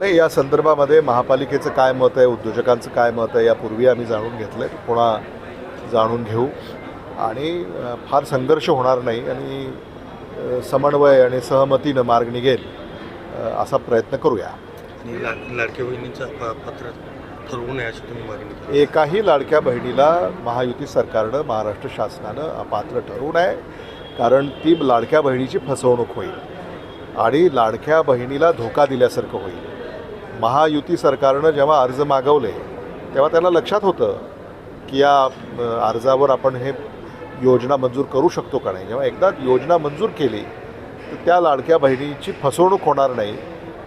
नाही या संदर्भामध्ये महापालिकेचं काय मत आहे उद्योजकांचं काय मत आहे यापूर्वी आम्ही जाणून घेतलं आहे पुन्हा जाणून घेऊ. आणि फार संघर्ष होणार नाही आणि समन्वय आणि सहमतीनं मार्ग निघेल असा प्रयत्न करूया. लाडक्या बहिणीचं पात्र ठरवू नये अशी तुम्ही मागणी एकाही लाडक्या बहिणीला महायुती सरकारनं महाराष्ट्र शासनानं अपात्र ठरवू नये कारण ती लाडक्या बहिणीची फसवणूक होईल. आणि लाडक्या बहिणीला धोका दिल्यासारखं होईल. महायुती सरकारनं जेव्हा अर्ज मागवले तेव्हा त्याला लक्षात होतं की या अर्जावर आपण हे योजना मंजूर करू शकतो का नाही. जेव्हा एकदा योजना मंजूर केली तर त्या लाडक्या बहिणीची फसवणूक होणार नाही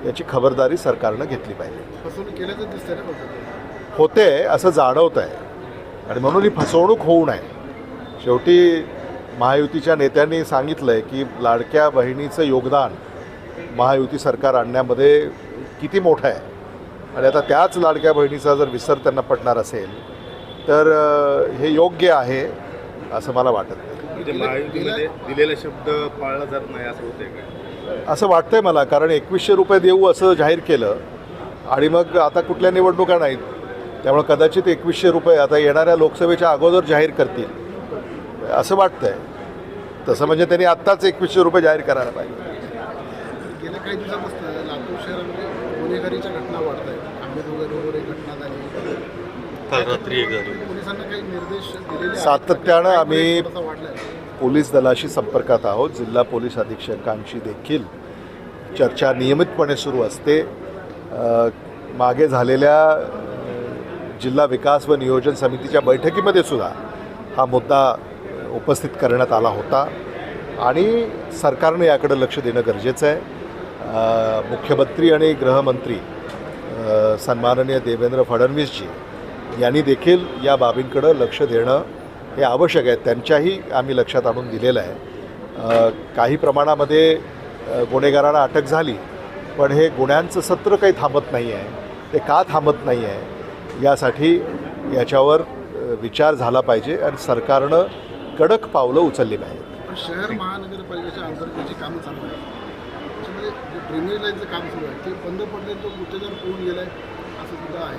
याची खबरदारी सरकारनं घेतली पाहिजे. फसवणूक केल्याचं दिसतंय ना होते असं जाणवत आहे आणि म्हणून ही फसवणूक होऊ नये. शेवटी महायुतीच्या नेत्यांनी सांगितलं आहे की लाडक्या बहिणीचं योगदान महायुती सरकार आणण्यामध्ये किती मोठं आहे. आणि आता त्याच लाडक्या बहिणीचा जर विसर त्यांना पडणार असेल तर हे योग्य आहे असं मला वाटत नाही. म्हणजे दिलेला शब्द पाळला जात नाही असं होतंय का? असं वाटतंय मला कारण एकवीसशे रुपये देऊ असं जाहीर केलं आणि मग आता कुठल्या निवडणुका नाहीत त्यामुळे कदाचित एकवीसशे रुपये आता येणाऱ्या लोकसभेच्या अगोदर जाहीर करतील असं वाटतंय. तसं म्हणजे त्यांनी आत्ताच एकवीसशे रुपये जाहीर करायला पाहिजे. गुन्हेगारीच्या घटना वाढत आहेत वगैरे वगैरे घटना झाली. काल रात्री एक झाली. पोलिसांना काही निर्देश दिलेले आहेत? सातत्यानं आम्ही वाढलाय? पोलीस दलाशी संपर्कात आहोत. जिल्हा पोलीस अधीक्षकांशी देखील चर्चा नियमितपणे सुरू असते. अ, मागे झालेल्या अ, जिल्हा विकास व नियोजन समितीच्या बैठकीमध्ये सुद्धा हा मुद्दा उपस्थित करण्यात आला होता. आणि सरकारनं याकडे लक्ष देणं गरजेचं आहे. मुख्यमंत्री आणि गृहमंत्री सन्माननीय देवेंद्र फडणवीसजी यांनी देखील या बाबींकडं लक्ष देणं हे आवश्यक आहे. त्यांच्याही आम्ही लक्षात आणून दिलेलं आहे. काही प्रमाणामध्ये गुन्हेगारांना अटक झाली पण हे गुन्ह्यांचं सत्र काही थांबत नाही आहे. ते का थांबत नाही आहे? यासाठी याच्यावर विचार झाला पाहिजे आणि सरकारनं कडक पावलं उचलली पाहिजे शहर महानगरपालिकेच्या अंतर्गतची कामं चालू आहेत. जे ड्रेनेज लाईनचं काम सुरू आहे ते बंद पडले तो गुत्तेदार पळून आहे असं सुद्धा आहे.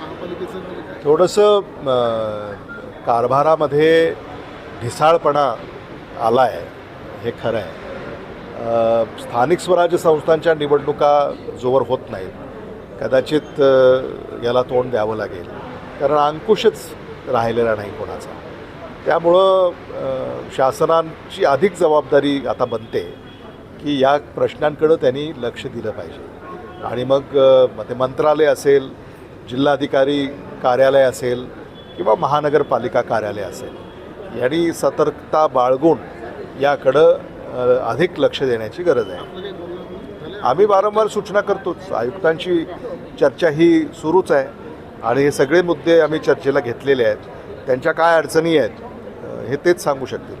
महापालिकेचं म्हणजे काय? थोडंसं कारभारामध्ये ढिसाळपणा आला आहे हे खरं आहे. स्थानिक स्वराज्य संस्थांच्या निवडणुका जोवर होत नाहीत. कदाचित याला तोंड द्यावं लागेल. कारण अंकुशच राहिलेला नाही कोणाचा. त्यामुळं अ, शासनाची अधिक जबाबदारी आता बनते. की या प्रश्नांकडं त्यांनी लक्ष दिलं पाहिजे. आणि मग ते मंत्रालय असेल जिल्हाधिकारी कार्यालय असेल किंवा महानगरपालिका कार्यालय असेल यांनी सतर्कता बाळगून याकडं अधिक लक्ष देण्याची गरज आहे. आम्ही वारंवार सूचना करतोच. आयुक्तांची चर्चा ही सुरूच आहे. आणि हे सगळे मुद्दे आम्ही चर्चेला घेतलेले आहेत. त्यांच्या काय अडचणी आहेत हे तेच सांगू शकतील.